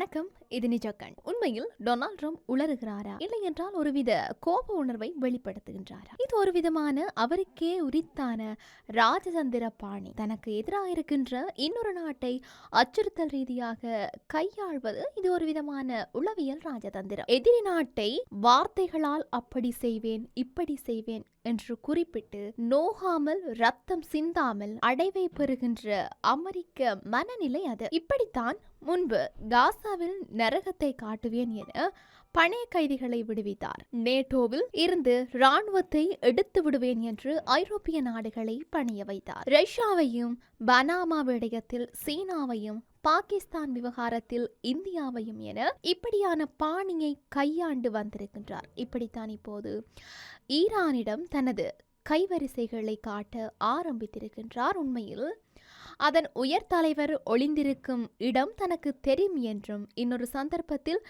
வணக்கம் இது நிஜக்கண். உண்மையில் டொனால்ட் ட்ரம்ப் உளறுகிறாரா? இல்லை என்றால் ஒருவித கோப உணர்வை வெளிப்படுத்துகின்றாரா? இது ஒரு விதமான அவருக்கே உரித்தான ராஜதந்திர பாணி. தனக்கு எதிராக இருக்கின்ற இன்னொரு நாட்டை அச்சுறுத்தல் ரீதியாக கையாள்வது இது ஒரு விதமான உளவியல் ராஜதந்திரம். எதிரி நாட்டை வார்த்தைகளால் அப்படி செய்வேன் இப்படி செய்வேன் என்று குறிப்பிட்டு நோகாமல் ரத்தம் சிந்தாமல் அடைவை பெறுகின்ற அமெரிக்க மனநிலை அது. இப்படித்தான் முன்பு காசாவில் நரகத்தை காட்டுவேன் என பணைய கைதிகளை விடுவித்தார். நேட்டோவில் இருந்து ராணுவத்தை எடுத்து விடுவேன் என்று ஐரோப்பிய நாடுகளை பணிய வைத்தார். ரஷ்யாவையும் பனாமா விடயத்தில் சீனாவையும் பாகிஸ்தான் விவகாரத்தில் இந்தியாவையும் என இப்படியான பாணியை கையாண்டு வந்திருக்கின்றார். இப்படித்தான் இப்போது ஈரானிடம் தனது கைவரிசைகளை காட்ட ஆரம்பித்திருக்கின்றார். உண்மையில் அதன் உயர் தலைவர் ஒளிந்திருக்கும் இடம் தனக்கு தெரியும் என்றும் இன்னொரு சந்தர்ப்பத்தில்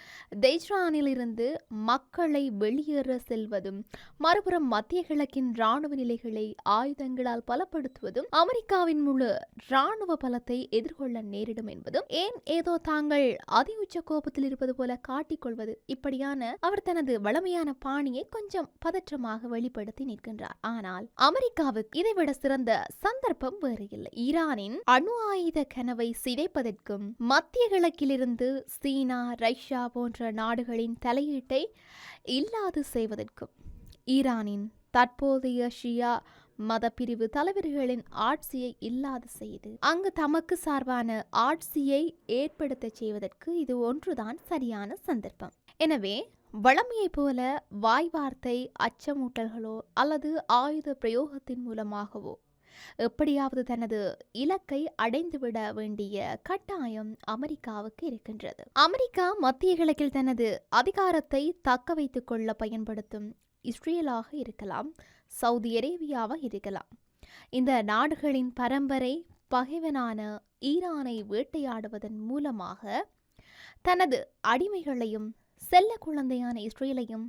தெஜ்ரானிலிருந்து மக்களை வெளியேற செல்வதும் மறுபுறம் மத்திய கிழக்கின் ராணுவ நிலைகளை ஆயுதங்களால் பலப்படுத்துவதும் அமெரிக்காவின் முழு ராணுவ பலத்தை எதிர்கொள்ள நேரிடும் என்பதும் ஏன் ஏதோ தாங்கள் அதி உச்ச கோபத்தில் இருப்பது போல காட்டிக்கொள்வது? இப்படியான அவர் தனது வளமையான பாணியை கொஞ்சம் பதற்றமாக வெளிப்படுத்தி நிற்கின்றார். ஆனால் அமெரிக்காவுக்கு இதைவிட சிறந்த சந்தர்ப்பம் வேறு இல்லை. ஈரானின் அணு ஆயுத கனவை சிதைப்பதற்கும் மத்திய கிழக்கிலிருந்து சீனா ரஷ்யா போன்ற நாடுகளின் தலையீட்டை இல்லாது செய்வதற்கும் ஈரானின் தற்போதைய ஷியா மதப்பிரிவு தலைவர்களின் ஆட்சியை இல்லாது செய்து அங்கு தமக்கு சார்பான ஆட்சியை ஏற்படுத்த செய்வதற்கு இது ஒன்றுதான் சரியான சந்தர்ப்பம். எனவே வளமையைப் போல வாய்வார்த்தை அச்சமூட்டல்களோ அல்லது ஆயுத பிரயோகத்தின் மூலமாகவோ எப்படியாவது தனது இலக்கை அடைந்துவிட வேண்டிய கட்டாயம் அமெரிக்காவுக்கு இருக்கின்றது. அமெரிக்கா மத்திய கிழக்கில் தனது அதிகாரத்தை தக்க வைத்துக் கொள்ள பயன்படுத்தும் இஸ்ரேலாக இருக்கலாம் சவுதி அரேபியாவாக இருக்கலாம். இந்த நாடுகளின் பரம்பரை பகைவனான ஈரானை வேட்டையாடுவதன் மூலமாக தனது அடிமைகளையும் செல்ல குழந்தையான இஸ்ரேலையும்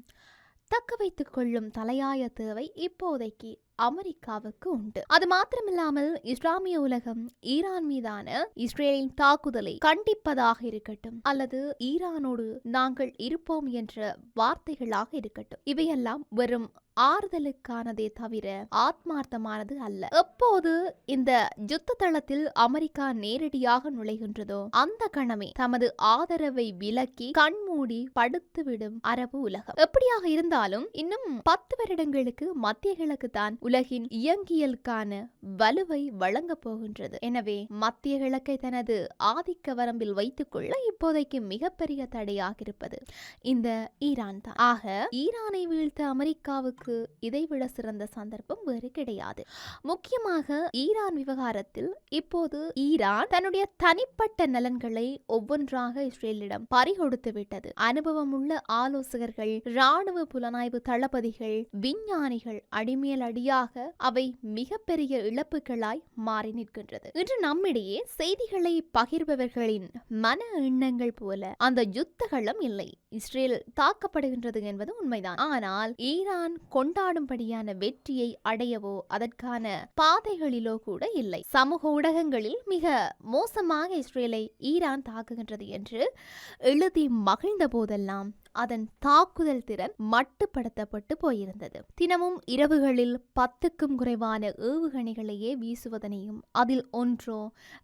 தக்க வைத்துக் கொள்ளும் தலையாய தேவை இப்போதைக்கு அமெரிக்காவுக்கு உண்டு. அது மாத்திரமில்லாமல் இஸ்லாமிய உலகம் ஈரான் மீதான இஸ்ரேலின் தாக்குதலை கண்டிப்பதாக இருக்கட்டும் அல்லது ஈரானோடு நாங்கள் இருப்போம் என்ற வார்த்தைகளாக இருக்கட்டும். இவையெல்லாம் வெறும் ஆறுதலுக்கானதே தவிர ஆத்மார்த்தமானது அல்ல. எப்போது இந்த யுத்த தளத்தில் அமெரிக்கா நேரடியாக நுழைகின்றதோ அந்த கணமே தமது ஆதரவை விலக்கி கண்மூடி படுத்துவிடும் அரபு உலகம். எப்படியாக இருந்தாலும் இன்னும் பத்து வருடங்களுக்கு மத்திய கிழக்கு தான் உலகின் இயங்கியலுக்கான வலுவை வழங்கப் போகின்றது. எனவே மத்திய கிழக்கை தனது ஆதிக்க வரம்பில் வைத்துக் கொள்ள இப்போதைக்கு மிகப்பெரிய தடையாக இருப்பது இந்த ஈரான் தான். ஆக ஈரானை வீழ்த்த அமெரிக்காவுக்கு இதைவிட சிறந்த சந்தர்ப்பம் வேறு கிடையாது. முக்கியமாக ஈரான் விவகாரத்தில் இப்போது ஈரான் தன்னுடைய தனிப்பட்ட நலன்களை ஒவ்வொன்றாக இஸ்ரேலிடம் பறிகொடுத்து விட்டது. அனுபவம் உள்ள ஆலோசகர்கள் ராணுவ புலனாய்வு தளபதிகள் விஞ்ஞானிகள் அடிமேல் அடியாக அவை மிகப்பெரிய இழப்புகளாய் மாறி நிற்கின்றது. இன்று நம்மிடையே செய்திகளை பகிர்பவர்களின் மன எண்ணங்கள் போல அந்த யுத்தகளும் இல்லை. இஸ்ரேல் தாக்கப்படுகின்றது என்பது உண்மைதான். ஆனால் ஈரான் கொண்டாடும்படியான வெற்றியை அடையவோ அதற்கான பாதைகளிலோ கூட இல்லை. சமூக ஊடகங்களில் மிக மோசமாக இஸ்ரேலை ஈரான் தாக்குகின்றது என்று எழுதி மகிழ்ந்த போதெல்லாம் அதன் தாக்குதல் திறன் மட்டுப்படுத்தப்பட்டு போயிருந்தது. தினமும் இரவுகளில் பத்துக்கும் குறைவான ஏவுகணைகளையே வீசுவதனையும் அதில் ஒன்றோ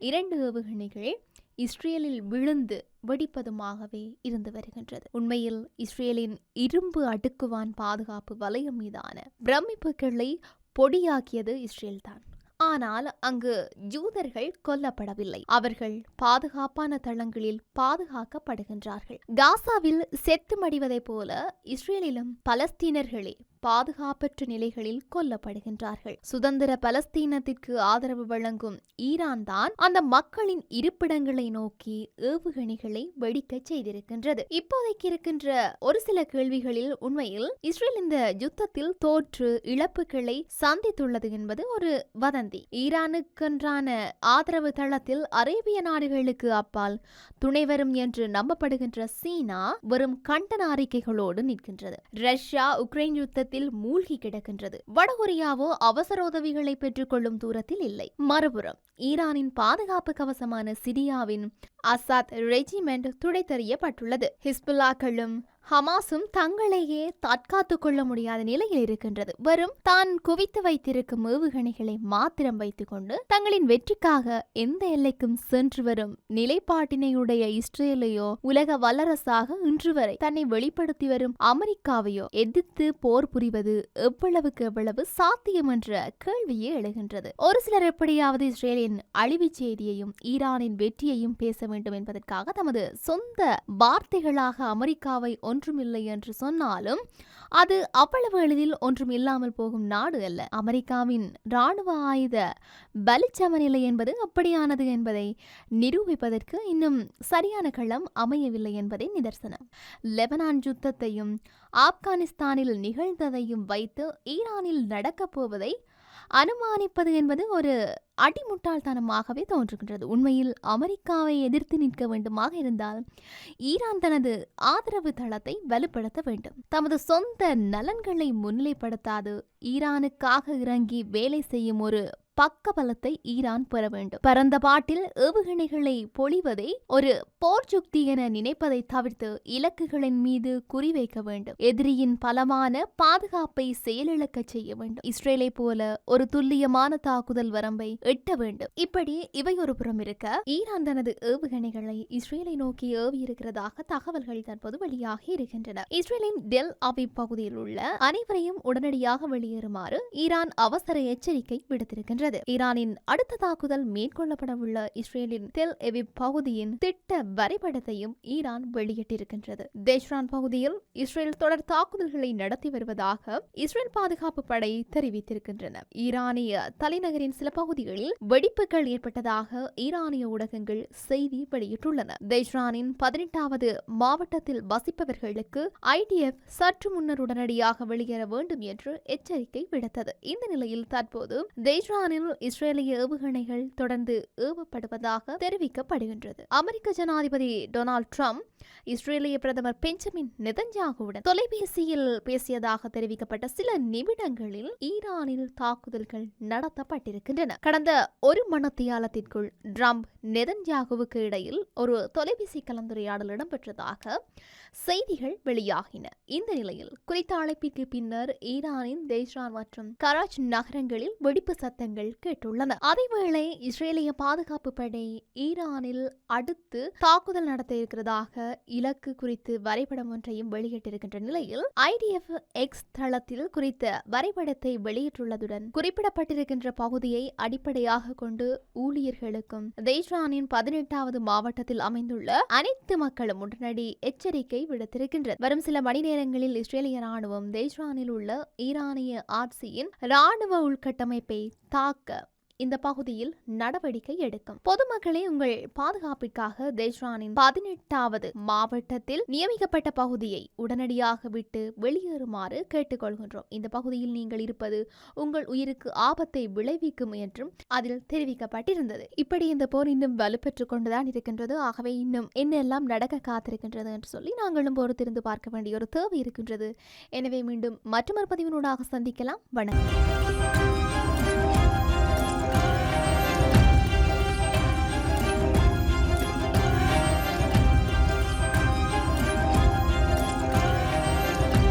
இரண்டு ஏவுகணைகள் இஸ்ரேலில் விழுந்து வெடிப்பதுமாகவே இருந்து வருகின்றது. உண்மையில் இஸ்ரேலின் இரும்பு அடுக்குவான் பாதுகாப்பு வலயம் மீதான பிரமிப்புகளை பொடியாக்கியது இஸ்ரேல் தான் ஆனால் அங்கு ஜூதர்கள் கொல்லப்படவில்லை. அவர்கள் பாதுகாப்பான தளங்களில் பாதுகாக்கப்படுகின்றார்கள். காசாவில் செத்து மடிவதைப் போல இஸ்ரேலிலும் பலஸ்தீனர்களே பாதுகாப்பற்ற நிலைகளில் கொல்லப்படுகின்றார்கள். சுதந்திர பலஸ்தீனத்திற்கு ஆதரவு வழங்கும் ஈரான் தான் அந்த மக்களின் இருப்பிடங்களை நோக்கி ஏவுகணைகளை வெடிக்க செய்திருக்கின்றது. இப்போதைக்கு இருக்கின்ற ஒரு சில கேள்விகளில் உண்மையில் இஸ்ரேல் இந்த யுத்தத்தில் தோற்று இழப்புகளை சந்தித்துள்ளது என்பது ஒரு வதந்தி. சந்தி ஈரானுக்கென்றான ஆதரவு தளத்தில் அரேபிய நாடுகளுக்கு அப்பால் துணை வரும் என்று நம்பப்படுகின்ற சீனா வெறும் கண்டன அறிக்கைகளோடு நிற்கின்றது. ரஷ்யா உக்ரைன் யுத்தத்தில் மூழ்கி கிடக்கின்றது. வடகொரியாவோ அவசர உதவிகளை பெற்றுக்கொள்ளும் தூரத்தில் இல்லை. மறுபுறம் ஈரானின் பாதுகாப்பு கவசமான சிரியாவின் அசாத் ரெஜிமெண்ட் துடைத்தறியப்பட்டுள்ளது. ஹிஸ்புல்லாக்களும் ஹமாஸும் தங்களையே தற்காத்துக் கொள்ள முடியாத நிலையில் இருக்கின்றது. வரும் தான் குவித்து வைத்திருக்கும் ஏவுகணைகளை மாத்திரம் வைத்துக்கொண்டு தங்களின் வெற்றிக்காக எந்த எல்லைக்கும் சென்று வரும் நிலைப்பாட்டினையுடைய இஸ்ரேலையோ உலக வல்லரசாக இன்று வரை தன்னை வெளிப்படுத்தி வரும் அமெரிக்காவையோ எதிர்த்து போர் புரிவது எவ்வளவுக்கு எவ்வளவு சாத்தியம் என்ற கேள்வியே எழுகின்றது. ஒரு சிலர் எப்படியாவது இஸ்ரேலின் அழிவுச் செய்தியையும் ஈரானின் வெற்றியையும் பேச வேண்டும் என்பதற்காக தமது சொந்த வார்த்தைகளாக அமெரிக்காவை ஒன்றுமில்லை என்று சொன்னாலும் அது அவ்வளவு எளிதில் ஒன்றும் இல்லாமல் போகும் நாடு அல்ல. அமெரிக்காவின் இராணுவ ஆயுத பலிச்சமநிலை என்பது அப்படியானது என்பதை நிரூபிப்பதற்கு இன்னும் சரியான களம் அமையவில்லை என்பதே நிதர்சனம். லெபனான் யுத்தத்தையும் ஆப்கானிஸ்தானில் நிகழ்ந்ததையும் வைத்து ஈரானில் நடக்கப் போவதை அனுமானிப்பது என்பது ஒரு அடிமுட்டாள்தனமாகவே தோன்றுகின்றது. உண்மையில் அமெரிக்காவை எதிர்த்து நிற்க வேண்டுமாக இருந்தால் ஈரான் தனது ஆதரவு தளத்தை வலுப்படுத்த வேண்டும். தமது சொந்த நலன்களை முன்னிலைப்படுத்தாது. ஈரானுக்காக இறங்கி வேலை செய்யும் ஒரு பக்கபலத்தை ஈரான் பெற வேண்டும். பரந்த பாட்டில் ஏவுகணைகளை பொழிவதை ஒரு போர் சுக்தி என நினைப்பதை தவிர்த்து இலக்குகளின் மீது குறிவைக்க வேண்டும். எதிரியின் பலமான பாதுகாப்பை செயலிழக்க செய்ய வேண்டும். இஸ்ரேலை போல ஒரு துல்லியமான தாக்குதல் வரம்பை எட்ட வேண்டும். இப்படி இவை ஒரு புறம் இருக்க ஈரான் தனது ஏவுகணைகளை இஸ்ரேலை நோக்கி ஏவியிருக்கிறதாக தகவல்கள் தற்போது வெளியாகி இருக்கின்றன. இஸ்ரேலின் டெல் அவி பகுதியில் உள்ள அனைவரையும் உடனடியாக வெளியேறுமாறு ஈரான் அவசர எச்சரிக்கை விடுத்திருக்கின்றது. வருகிறது. ஈரானின் அடுத்த தாக்குதல் மேற்கொள்ளப்படவுள்ள இஸ்ரேலின் தெல் எவிப் பகுதியின் திட்ட வரைபடத்தையும் ஈரான் வெளியிட்டிருக்கின்றது. தேஷ்ரான் பகுதியில் இஸ்ரேல் தொடர் தாக்குதல்களை நடத்தி வருவதாக இஸ்ரேல் பாதுகாப்பு படை தெரிவித்திருக்கின்றன. ஈரானிய தலைநகரின் சில பகுதிகளில் வெடிப்புகள் ஏற்பட்டதாக ஈரானிய ஊடகங்கள் செய்தி வெளியிட்டுள்ளன. தேஷ்ரானின் பதினெட்டாவது மாவட்டத்தில் வசிப்பவர்களுக்கு ஐடிஎஃப் சற்று முன்னர் உடனடியாக வெளியேற வேண்டும் என்று எச்சரிக்கை விடுத்தது. இந்த நிலையில் தற்போது தேஷ்ரானில் இஸ்ரேலிய ஏவுகணைகள் தொடர்ந்து ஏவப்படுவதாக தெரிவிக்கப்படுகின்றது. அமெரிக்க ஜனாதிபதி டொனால்ட் ட்ரம்ப் இஸ்ரேலிய பிரதமர் பெஞ்சமின் நெதன்யாகுவுடன் தொலைபேசியில் பேசியதாக தெரிவிக்கப்பட்ட சில நிமிடங்களில் ஈரானில் தாக்குதல்கள் நடத்தப்பட்டிருக்கின்றன. கடந்த ஒரு மணத்தியாலத்திற்குள் ட்ரம்ப் நெதன்யாகுவுக்கு இடையில் ஒரு தொலைபேசி கலந்துரையாடல் இடம்பெற்றதாக செய்திகள் வெளியாகின. இந்த நிலையில் குறித்த அழைப்பிற்கு பின்னர் ஈரானின் தேஷ்ரான் மற்றும் கராச் நகரங்களில் வெடிப்பு சத்தங்கள் கேட்டுள்ளன. அதேவேளை இஸ்ரேலிய பாதுகாப்பு படை ஈரானில் அடுத்து தாக்குதல் நடத்த இருக்கிறதாக இலக்கு குறித்து வரைபடம் ஒன்றையும் வெளியிட்டிருக்கின்ற நிலையில் ஐடிஎஃப் எக்ஸ் தளத்தில் குறித்த வரைபடத்தை வெளியிட்டுள்ளதுடன் குறிப்பிடப்பட்டிருக்கின்ற பகுதியை அடிப்படையாக கொண்டு ஊழியர்களுக்கும் தேஷ்ரானின் பதினெட்டாவது மாவட்டத்தில் அமைந்துள்ள அனைத்து மக்களும் உடனடி எச்சரிக்கை விடுத்திருக்கின்றது வரும் சில மணி நேரங்களில் இஸ்ரேலிய ராணுவம் தேஷ்ரானில் உள்ள ஈரானிய ஆட்சியின் ராணுவ உள்கட்டமைப்பை தாக்க இந்த பகுதியில் நடவடிக்கை எடுக்கும். பொதுமக்களே உங்கள் பாதுகாப்பிற்காக தேஷ்ரானின் பதினெட்டாவது மாவட்டத்தில் நியமிக்கப்பட்ட பகுதியை உடனடியாக விட்டு வெளியேறுமாறு கேட்டுக்கொள்கின்றோம். இந்த பகுதியில் நீங்கள் இருப்பது உங்கள் உயிருக்கு ஆபத்தை விளைவிக்கும் என்றும் அதில் தெரிவிக்கப்பட்டிருந்தது. இப்படி இந்த போர் இன்னும் வலுப்பெற்றுக் கொண்டுதான் இருக்கின்றது. ஆகவே இன்னும் என்னெல்லாம் நடக்க காத்திருக்கின்றது என்று சொல்லி நாங்களும் பொறுத்திருந்து பார்க்க வேண்டிய ஒரு தேவை இருக்கின்றது. எனவே மீண்டும் மற்றொரு பதிவினூடாக சந்திக்கலாம். வணக்கம்.